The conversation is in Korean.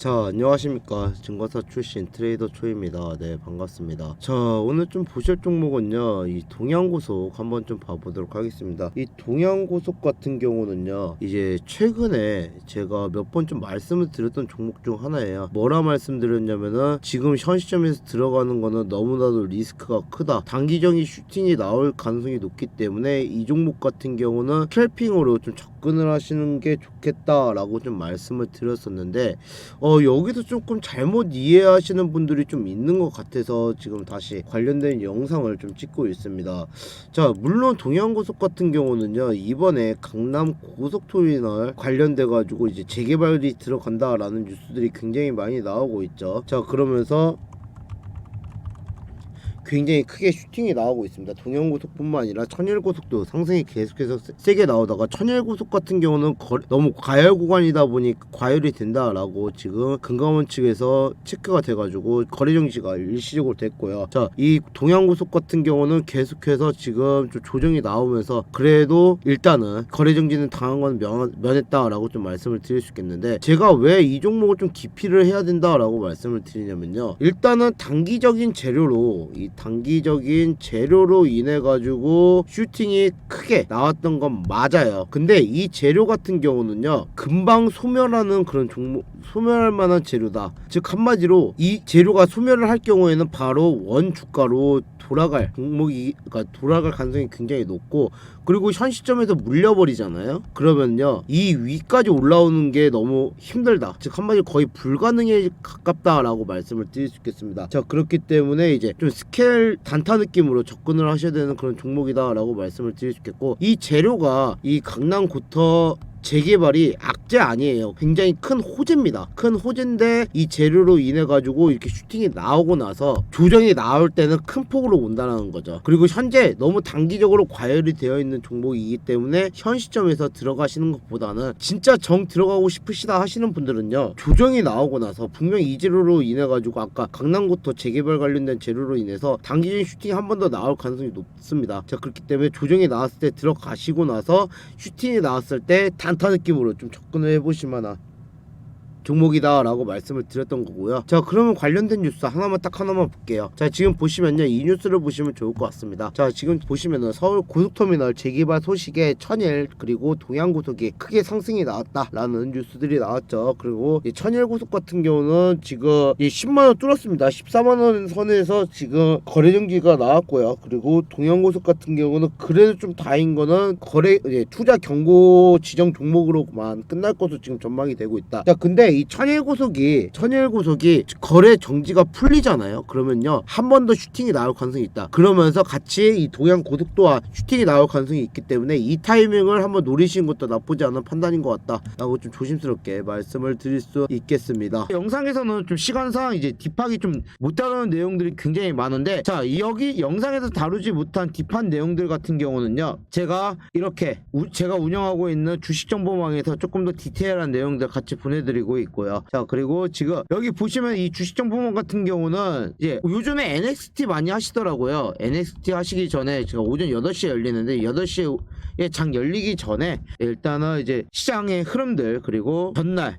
자 안녕하십니까. 증권사 출신 트레이더 초입니다. 네 반갑습니다. 자 오늘 좀 보실 종목은요 이 동양고속 한번 좀 봐보도록 하겠습니다. 이 동양고속 같은 경우는요 이제 최근에 제가 몇 번 좀 말씀을 드렸던 종목 중 하나예요. 뭐라 말씀드렸냐면은 지금 현 시점에서 들어가는 거는 너무나도 리스크가 크다. 단기적인 슈팅이 나올 가능성이 높기 때문에 이 종목 같은 경우는 스캘핑으로 좀 접근을 하시는 게 좋겠다라고 좀 말씀을 드렸었는데 어 여기서 조금 잘못 이해하시는 분들이 좀 있는 것 같아서 지금 다시 관련된 영상을 좀 찍고 있습니다. 자 물론 동양고속 같은 경우는요 이번에 강남 고속터미널 관련돼 가지고 이제 재개발이 들어간다라는 뉴스들이 굉장히 많이 나오고 있죠. 자 그러면서 굉장히 크게 슈팅이 나오고 있습니다. 동영고속뿐만 아니라 천일고속도 상승이 계속해서 세- 세게 나오다가 천일고속 같은 경우는 거- 너무 과열 구간이다 보니 과열이 된다라고 지금 금감원 측에서 체크가 돼가지고 거래 정지가 일시적으로 됐고요. 자, 이 동양고속 같은 경우는 계속해서 지금 좀 조정이 나오면서 그래도 일단은 거래 정지는 당한 건 면, 면했다라고 좀 말씀을 드릴 수 있겠는데 제가 왜 이 종목을 좀 기피를 해야 된다라고 말씀을 드리냐면요. 일단은 단기적인 재료로 이 단기적인 재료로 인해 가지고 슈팅이 크게 나왔던 건 맞아요. 근데 이 재료 같은 경우는요. 금방 소멸하는 그런 종목 소멸할 만한 재료다. 즉 한마디로 이 재료가 소멸을 할 경우에는 바로 원 주가로 돌아갈 종목이 그러니까 돌아갈 가능성이 굉장히 높고 그리고 현 시점에서 물려버리잖아요. 그러면요 이 위까지 올라오는 게 너무 힘들다. 즉 한마디로 거의 불가능에 가깝다라고 말씀을 드릴 수 있겠습니다. 자 그렇기 때문에 이제 좀 스케일 단타 느낌으로 접근을 하셔야 되는 그런 종목이다라고 말씀을 있겠고 이 재료가 이 강남 고터 재개발이 악재 아니에요. 굉장히 큰 호재입니다. 큰 호재인데 이 재료로 인해 가지고 이렇게 슈팅이 나오고 나서 조정이 나올 때는 큰 폭으로 온다는 거죠. 그리고 현재 너무 단기적으로 과열이 되어 있는 종목이기 때문에 현 시점에서 들어가시는 것보다는 진짜 정 들어가고 싶으시다 하시는 분들은요. 조정이 나오고 나서 분명 이 재료로 인해 가지고 아까 강남고터 재개발 관련된 재료로 인해서 단기적인 슈팅이 한 번 더 나올 가능성이 높습니다. 자 그렇기 때문에 조정이 나왔을 때 들어가시고 나서 슈팅이 나왔을 때 단타 느낌으로 좀 접근을 만한 종목이다라고 말씀을 드렸던 거고요. 자, 그러면 관련된 뉴스 하나만 딱 하나만 볼게요. 자, 지금 보시면요. 이 뉴스를 보시면 좋을 것 같습니다. 자, 지금 보시면은 서울 고속터미널 재개발 소식에 천일 그리고 동양고속이 크게 상승이 나왔다라는 뉴스들이 나왔죠. 그리고 이 천일고속 같은 경우는 지금 이 10만 원 뚫었습니다. 14만 원 선에서 지금 거래 정지가 나왔고요. 그리고 동양고속 같은 경우는 그래도 좀 다행인 거는 거래 예, 투자 경고 지정 종목으로만 끝날 것으로 지금 전망이 되고 있다. 자, 근데 이 천일 고속이 천일 고속이 거래 정지가 풀리잖아요. 그러면요 한 번 더 슈팅이 나올 가능성이 있다. 그러면서 같이 이 동양 고속도와 슈팅이 나올 가능성이 있기 때문에 이 타이밍을 한번 노리시는 것도 나쁘지 않은 판단인 것 같다라고 좀 조심스럽게 말씀을 드릴 수 있겠습니다. 영상에서는 좀 시간상 이제 딥하기 좀못 다루는 내용들이 굉장히 많은데 자 여기 영상에서 다루지 못한 딥한 내용들 같은 경우는요 제가 이렇게 우- 제가 운영하고 있는 주식정보망에서 조금 더 디테일한 내용들 같이 보내드리고 있고요. 자 그리고 지금 여기 보시면 이 주식정보망 같은 경우는 이제 요즘에 NXT 많이 하시더라고요. NXT 하시기 전에 제가 오전 8시에 열리는데 8시에 장 열리기 전에 일단은 이제 시장의 흐름들 그리고 전날